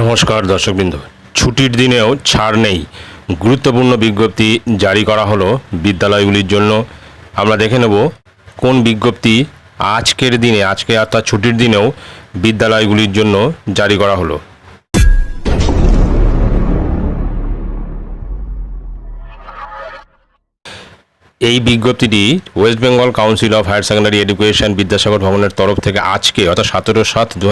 নমস্কার দর্শকবৃন্দ। ছুটির দিনেও ছাড় নেই। গুরুত্বপূর্ণ বিজ্ঞপ্তি জারি করা হলো বিদ্যালয়গুলির জন্য। আমরা দেখে নেব কোন বিজ্ঞপ্তি আজকের দিনে, আজকে অর্থাৎ ছুটির দিনেও বিদ্যালয়গুলির জন্য জারি করা হলো। এই বিজ্ঞপ্তিটি West Bengal Council of Higher Secondary Education Vidyasagar ভবনের তরফ থেকে আজকে, অর্থাৎ সতেরো সাত দু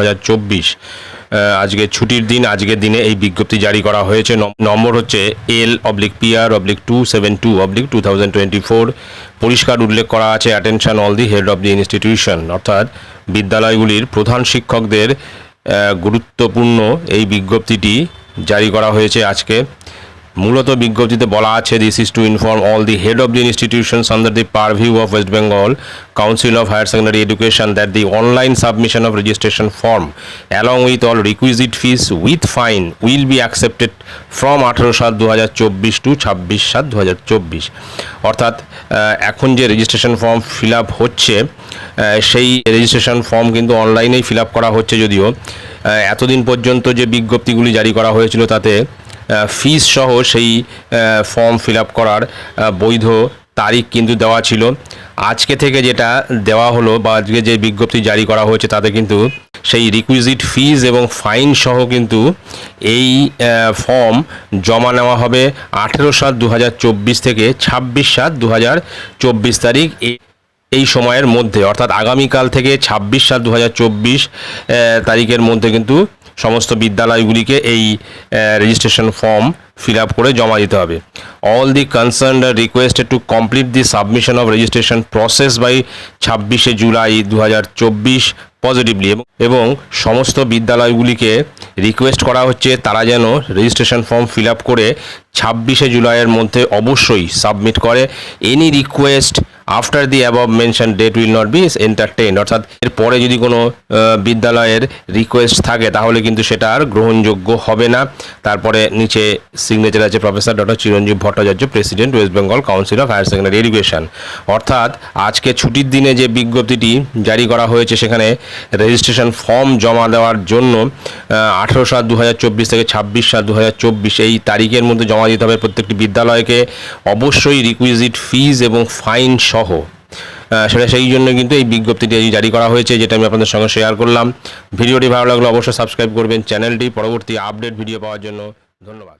আজকে ছুটির দিন, আজকের দিনে এই বিজ্ঞপ্তি জারি করা হয়েছে। নম- নম্বর হচ্ছে L oblique PR oblique two seven two oblique two thousand twenty four পরিষ্কার উল্লেখ করা আছে attention all the head of the institution অর্থাৎ বিদ্যালয়গুলির প্রধান শিক্ষকদের গুরুত্বপূর্ণ এই বিজ্ঞপ্তিটি জারি করা হয়েছে আজকে। মূলত বিজ্ঞপ্তিতে বলা আছে this is to inform all the head of the institutions under the purview of West Bengal Council of Higher Secondary Education that the online submission of registration form along with all requisite fees with fine will be accepted from আঠেরো সাত দু হাজার চব্বিশ two ছাব্বিশ সাত দু হাজার চব্বিশ। অর্থাৎ এখন যে রেজিস্ট্রেশন ফর্ম ফিল আপ হচ্ছে সেই রেজিস্ট্রেশন ফর্ম কিন্তু অনলাইনেই ফিল আপ করা হচ্ছে যদিও। এতদিন পর্যন্ত যে বিজ্ঞপ্তিগুলি জারি করা হয়েছিল তাতে ফিস সহ সেই ফর্ম ফিল করার বৈধ তারিখ কিন্তু দেওয়া ছিল। আজকে থেকে যেটা দেওয়া হলো বা আজকে যে বিজ্ঞপ্তি জারি করা হয়েছে তাতে কিন্তু সেই রিকুইজিট ফিজ এবং ফাইন সহ কিন্তু এই ফর্ম জমা নেওয়া হবে আঠেরো সাত দু থেকে ছাব্বিশ সাত দু তারিখ এই সময়ের মধ্যে। অর্থাৎ আগামীকাল থেকে ছাব্বিশ সাত দু তারিখের মধ্যে কিন্তু সমস্ত বিদ্যালয়গুলিকে এই রেজিস্ট্রেশন ফর্ম ফিল আপ করে জমা দিতে হবে। All the concern requested to complete the submission of registration process by ছাব্বিশে জুলাই দু হাজার চব্বিশ পজিটিভলি এবং সমস্ত বিদ্যালয়গুলিকে রিকোয়েস্ট করা হচ্ছে তারা যেন রেজিস্ট্রেশন ফর্ম ফিল আপ করে ছাব্বিশে জুলাইয়ের মধ্যে অবশ্যই সাবমিট করে। Any request after the above mention date will not be entertain অর্থাৎ এরপরে যদি কোনো বিদ্যালয়ের রিকোয়েস্ট থাকে, তাহলে কিন্তু সেটা আর গ্রহণযোগ্য হবে না। তারপরে নিচে সিগনেচার আছে professor doctor Chiranjib Bhattacharya president West Bengal Council of Higher Secondary Education অর্থাৎ আজকে ছুটির দিনে যে বিজ্ঞপ্তিটি জারি করা হয়েছে, সেখানে রেজিস্ট্রেশন ফর্ম জমা দেওয়ার জন্য আঠেরো সাত দু থেকে ছাব্বিশ সাত দু এই তারিখের মধ্যে জমা দিতে হবে প্রত্যেকটি বিদ্যালয়কে। অবশ্যই রিকুইজিট ফিজ এবং ফাইন সহ আহ, সেটা সেই জন্য কিন্তু এই বিজ্ঞপ্তিটি জারি করা হয়েছে যেটা আমি আপনাদের সঙ্গে শেয়ার করলাম। ভিডিওটি ভালো লাগলে অবশ্যই সাবস্ক্রাইব করবেন। চ্যানেলটি পরবর্তী আপডেট ভিডিও পাওয়ার জন্য ধন্যবাদ।